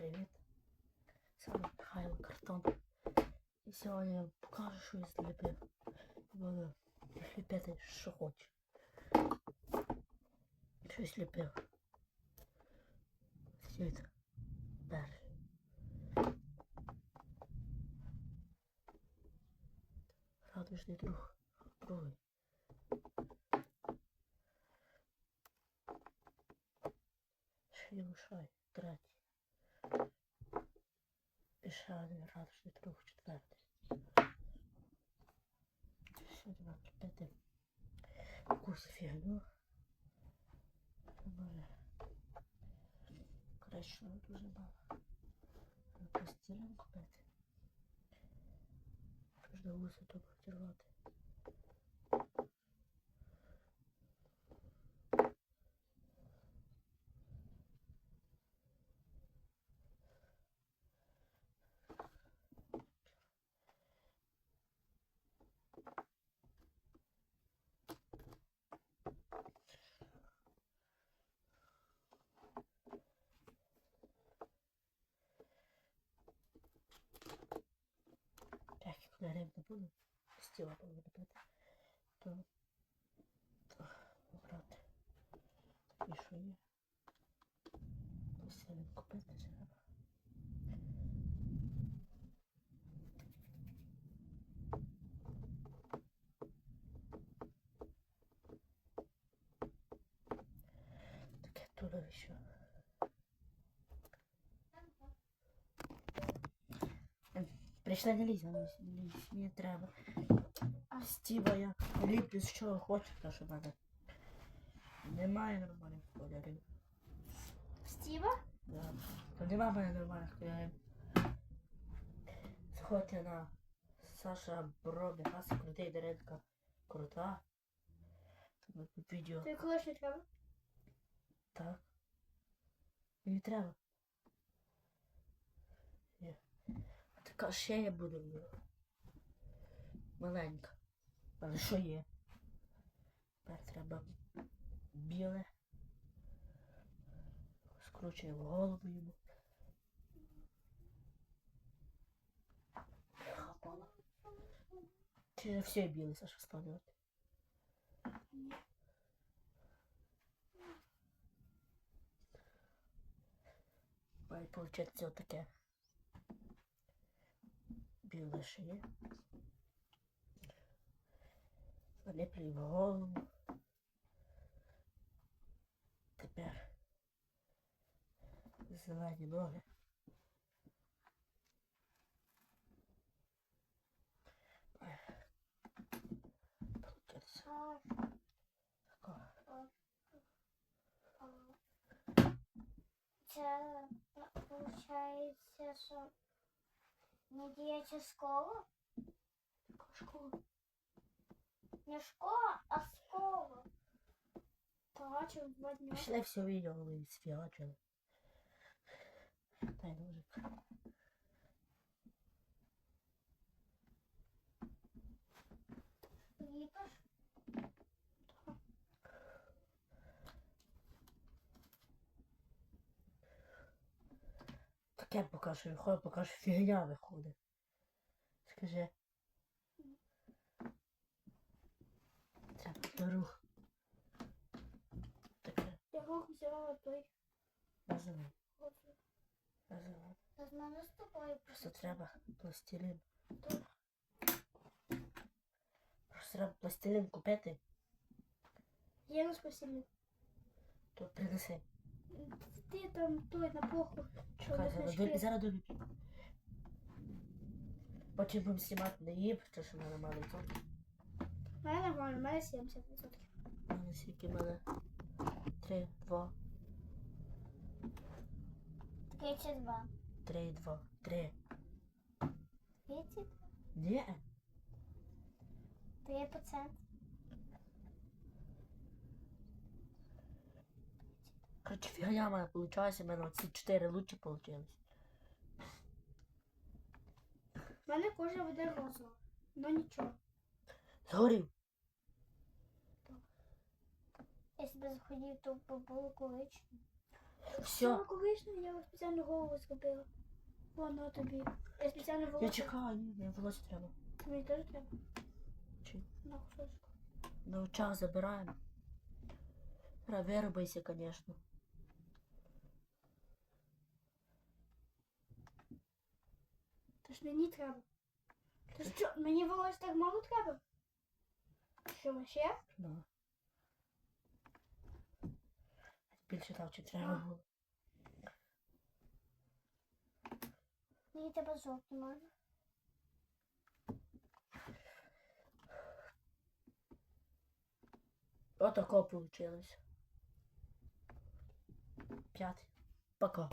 привіт! З вами Михайло Картон. І сьогодні я покажу, що я зліпив. Буду ліпити, що хочу. Що я зліпив. Світ. Перший. Радужний друг. Другий. Шилушай. Третій. І ще один друг. Четвертий. Сьогодні вам кипити Кус фігню. Може. Кращого дуже мало. Постілем купити. Кожна вуса то потірвати. Греб не буду. Стіла буду робити. То грати. І що є? Ось я він купити треба. Таке туловище. Прийшла не лізь, не лізь, мені треба. А стіба я ліплю з чого хочу, тому що мене немає нормальних кольорів. Стіва? Да. То нема в мене нормальних кольорів. Заходьте на Саша Бробі, Хаса крутий Даренка. Крута. Відео. Колиш не треба? Так. Мені треба. Є. А така ще я буду. ну, Маленька. Але що є? Тепер треба біле. Скручуємо голову йому. Хапала. Чи все біле, Саша, складувати? Має получатися отаке. Біле шиє. Заліплюю в голову. Тепер зелені ноги. Получається тако. Це виходить, що не діяча школа? Така школа. Не школа, а школа. Бачив два дня. Пішли все відео ви сфігачили. Дай ножик. Таке покажу, хай покажу, фігня виходить. Скажи. Треба рух. Таке. Я рух взяла той. Називай. Називай. Та з мене з тобою Просто треба пластилін. Добре. Просто треба пластилін купити, Я не спасибі. то принеси. Ти там той на похуй. Що Чекай, не зараз, значки. зараз доліплю. Потім будемо знімати на їб, що в мене мало відсотків. У мене нормально, у мене 70%. У мене скільки в мене? Три, два, 32. три, два, три. 30? Ні. 3%. Короче, фігня мене получилася, в мене оці чотири лучше получилось. У мене кожа буде розова. Ну нічого. Згорів. Якщо б захотів, то було коричневе. Все, Колишню я спеціально голову зробила. Воно тобі. Я спеціально волосся. я чекаю, ні, мені волосся треба. Мені теж треба. Чи На кусочку. на очах забираємо. Ра, вирубайся, звісно. Та ж мені треба. Та що, мені волосся так мало треба? Що ще? Да. Більше чи треба було. Мені треба жовтий можна. Отако получилось. П'ятий. Пока.